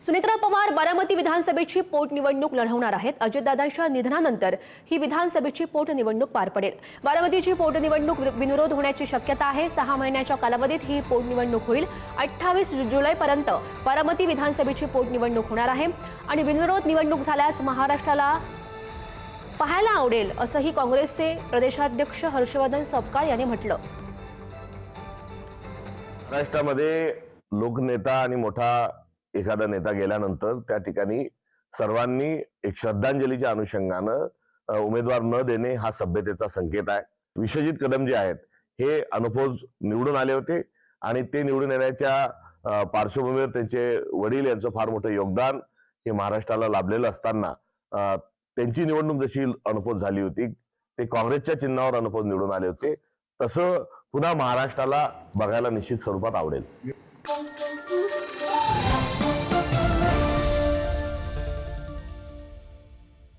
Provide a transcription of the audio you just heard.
सुनित्रा पवार बारामती विधानसभेची पोटनिवडणूक लढवणार आहेत. अजितदादांच्या निधनानंतर ही विधानसभेची पोटनिवडणूक पार पडेल. बारामतीची पोटनिवडणूक बिनविरोध होण्याची शक्यता आहे. सहा महिन्याच्या कालावधीत ही पोटनिवडणूक होईल. अठ्ठावीस जुलैपर्यंत बारामती विधानसभेची पोटनिवडणूक होणार आहे. आणि बिनविरोध निवडणूक झाल्यास महाराष्ट्राला पाहायला आवडेल असंही काँग्रेसचे प्रदेशाध्यक्ष हर्षवर्धन सपकाळ यांनी म्हटलं. महाराष्ट्रामध्ये लोकनेता आणि मोठा एखादा नेता गेल्यानंतर त्या ठिकाणी सर्वांनी एक श्रद्धांजलीच्या अनुषंगानं उमेदवार न देणे हा सभ्यतेचा संकेत आहे. विश्वजित कदम जे आहेत हे अनुपोज निवडून आले होते आणि ते निवडून येण्याच्या पार्श्वभूमीवर त्यांचे वडील यांचं फार मोठं योगदान हे महाराष्ट्राला लाभलेलं असताना त्यांची निवडणूक जशी अनुपोज झाली होती ते काँग्रेसच्या चिन्हावर अनुपोज निवडून आले होते. तसं पुन्हा महाराष्ट्राला बघायला निश्चित स्वरूपात आवडेल.